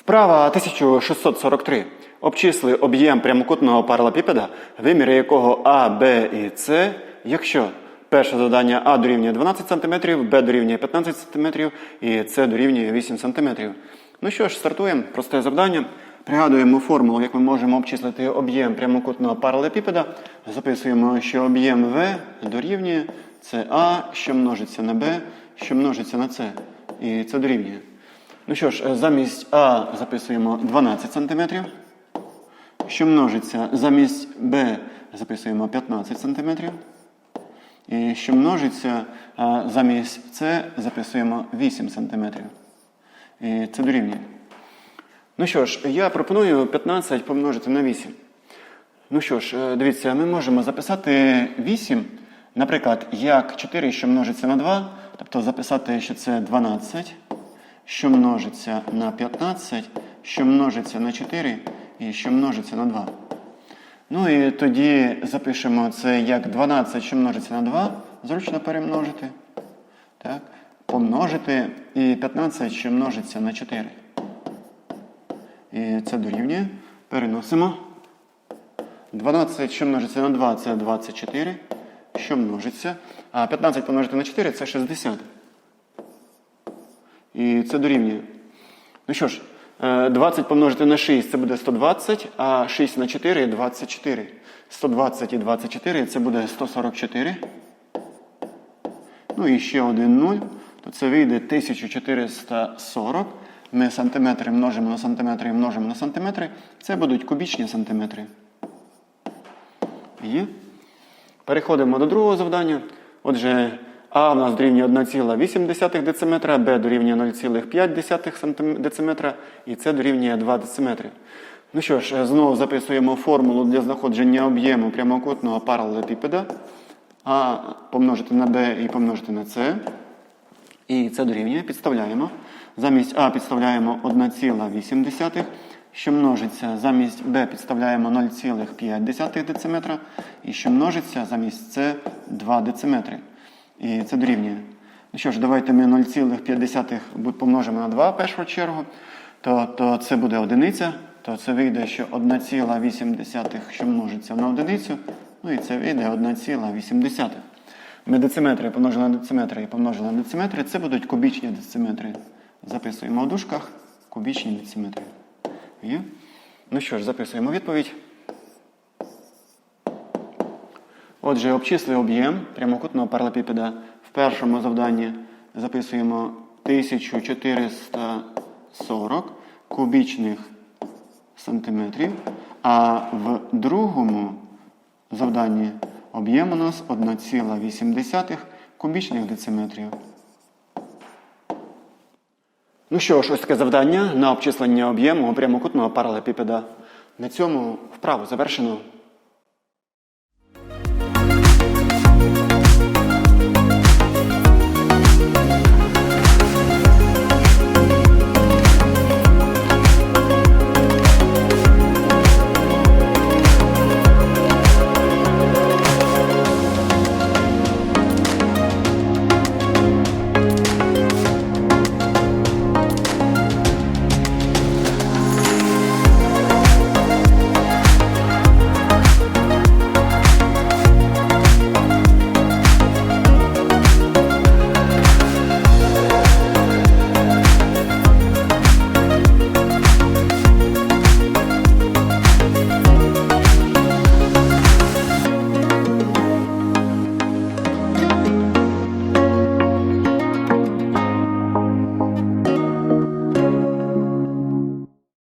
Вправа 1643. Обчисли об'єм прямокутного паралепіпеда, виміри якого А, Б і С, якщо перше завдання А дорівнює 12 см, Б дорівнює 15 см і С дорівнює 8 см. Ну що ж, стартуємо. Просте завдання. Пригадуємо формулу, як ми можемо обчислити об'єм прямокутного паралепіпеда. Записуємо, що об'єм В дорівнює це А, що множиться на Б, що множиться на С. І це дорівнює. Ну що ж, е, замість А записуємо 12 см. Що множиться замість Б записуємо 15 см. І що множиться замість С записуємо 8 см. І це дорівнює. Ну що ж, я пропоную 15 помножити на 8. Ну що ж, е, дивіться, ми можемо записати 8, наприклад, як 4, що множиться на 2, тобто записати, що це 12, що множиться на 15, що множиться на 4 і що множиться на 2. Ну і тоді запишемо це як 12, що множиться на 2, зручно перемножити. Так? Помножити і 15, що множиться на 4. І це дорівнює. Переносимо. 12, що множиться на 2, це 24. Що множиться. А 15 помножити на 4 це 60. І це дорівнює. Ну що ж, е, 20 помножити на 6 це буде 120, а 6 на 4 24. 120 і 24 це буде 144. Ну і ще один 0, то це вийде 1440. Ми сантиметри множимо на сантиметри і множимо на сантиметри. Це будуть кубічні сантиметри. Є. Переходимо до другого завдання. Отже, А в нас дорівнює 1,8 дециметра, Б дорівнює 0,5 сантим- дециметра і С дорівнює 2 дециметри. Ну що ж, знову записуємо формулу для знаходження об'єму прямокутного паралелепіпеда. А помножити на Б і помножити на С. І це дорівнює. Підставляємо. Замість А підставляємо 1,8, що множиться замість Б підставляємо 0,5 дециметра. І що множиться замість С 2 дециметри. І це дорівнює. Ну що ж, давайте ми 0,5 помножимо на 2 в першу чергу. То, то це буде одиниця. То це вийде, що 1,8, що множиться на одиницю. Ну і це вийде 1,8. Ми дециметри помножили на дециметри і помножили на дециметри. Це будуть кубічні дециметри. Записуємо у дужках кубічні дециметри. Є? Ну що ж, записуємо відповідь. Отже, обчисли об'єм прямокутного паралепіпеда. В першому завданні записуємо 1440 кубічних сантиметрів, а в другому завданні об'єм у нас 1,8 кубічних дециметрів. Ну що ж, ось таке завдання на обчислення об'єму прямокутного паралепіпеда. На цьому вправу завершено.